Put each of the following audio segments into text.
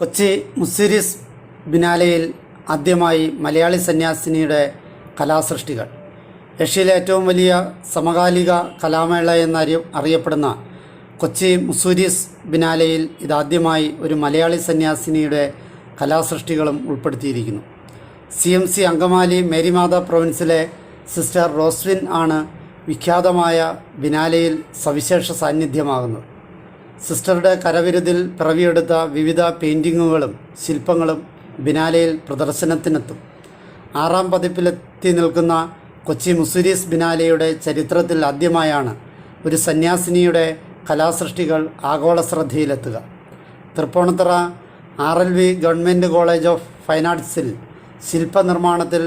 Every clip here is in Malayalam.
കൊച്ചി മുസിരിസ് ബിനാലയിൽ ആദ്യമായി മലയാളി സന്യാസിനിയുടെ കലാസൃഷ്ടികൾ. ഏഷ്യയിലെ ഏറ്റവും വലിയ സമകാലിക കലാമേള എന്നറി അറിയപ്പെടുന്ന കൊച്ചി മുസൂരിസ് ബിനാലയിൽ ഇതാദ്യമായി ഒരു മലയാളി സന്യാസിനിയുടെ കലാസൃഷ്ടികളും ഉൾപ്പെടുത്തിയിരിക്കുന്നു. C M C Angamaly Merimata പ്രൊവിൻസിലെ sister Roswin ആണ് വിഖ്യാതമായ ബിനാലയിൽ സവിശേഷ സാന്നിധ്യമാകുന്നത്. സിസ്റ്ററുടെ കരവിരുതിൽ പിറവിയെടുത്ത വിവിധ പെയിന്റിങ്ങുകളും ശില്പങ്ങളും ബിനാലയിൽ പ്രദർശനത്തിനെത്തും. ആറാം പതിപ്പിലെത്തി നിൽക്കുന്ന കൊച്ചി മുസുരീസ് ബിനാലയുടെ ചരിത്രത്തിൽ ആദ്യമായാണ് ഒരു സന്യാസിനിയുടെ കലാസൃഷ്ടികൾ ആഗോള ശ്രദ്ധയിലെത്തുക. Tripunithura R L V government college of fine ആർട്സിൽ ശില്പനിർമ്മാണത്തിൽ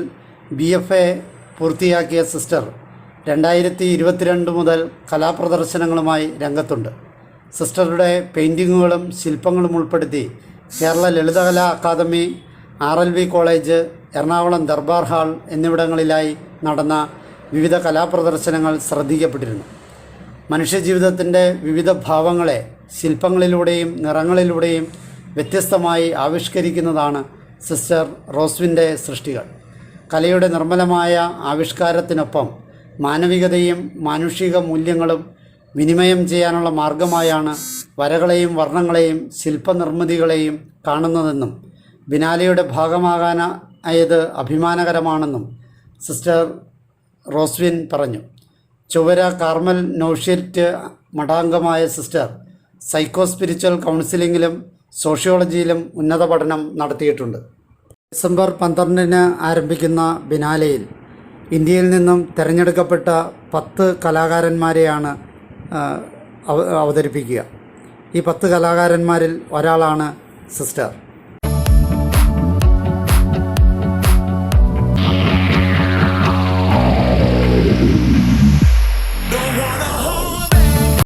ബി എഫ് എ പൂർത്തിയാക്കിയ സിസ്റ്റർ രണ്ടായിരത്തി ഇരുപത്തിരണ്ട് മുതൽ കലാപ്രദർശനങ്ങളുമായി രംഗത്തുണ്ട്. സിസ്റ്ററുടെ പെയിന്റിങ്ങുകളും ശില്പങ്ങളും ഉൾപ്പെടുത്തി Kerala Lalithakala academy R L V college Ernakulam Darbar hall എന്നിവിടങ്ങളിലായി നടന്ന വിവിധ കലാപ്രദർശനങ്ങൾ ശ്രദ്ധിക്കപ്പെട്ടിരുന്നു. മനുഷ്യജീവിതത്തിന്റെ വിവിധ ഭാവങ്ങളെ ശില്പങ്ങളിലൂടെയും നിറങ്ങളിലൂടെയും വ്യത്യസ്തമായി ആവിഷ്കരിക്കുന്നതാണ് സിസ്റ്റർ റോസ്വിന്റെ സൃഷ്ടികൾ. കലയുടെ നിർമ്മലമായ ആവിഷ്കാരത്തിനൊപ്പം മാനവികതയും മാനുഷിക മൂല്യങ്ങളും വിനിമയം ചെയ്യാനുള്ള മാർഗമായാണ് വരകളെയും വർണങ്ങളെയും ശില്പനിർമ്മിതികളെയും കാണുന്നതെന്നും ബിനാലിയുടെ ഭാഗമാകാനായത് അഭിമാനകരമാണെന്നും സിസ്റ്റർ റോസ്വിൻ പറഞ്ഞു. ചുവര കാർമൽ നോഷ്യറ്റ് മഠാംഗമായ സിസ്റ്റർ സൈക്കോ സ്പിരിച്വൽ കൗൺസിലിങ്ങിലും സോഷ്യോളജിയിലും ഉന്നത പഠനം നടത്തിയിട്ടുണ്ട്. ഡിസംബർ പന്ത്രണ്ടിന് ആരംഭിക്കുന്ന ബിനാലയിൽ ഇന്ത്യയിൽ നിന്നും തിരഞ്ഞെടുക്കപ്പെട്ട പത്ത് കലാകാരന്മാരെയാണ് അവതരിപ്പിക്കുക. ഈ പത്ത് കലാകാരന്മാരിൽ ഒരാളാണ് സിസ്റ്റർ.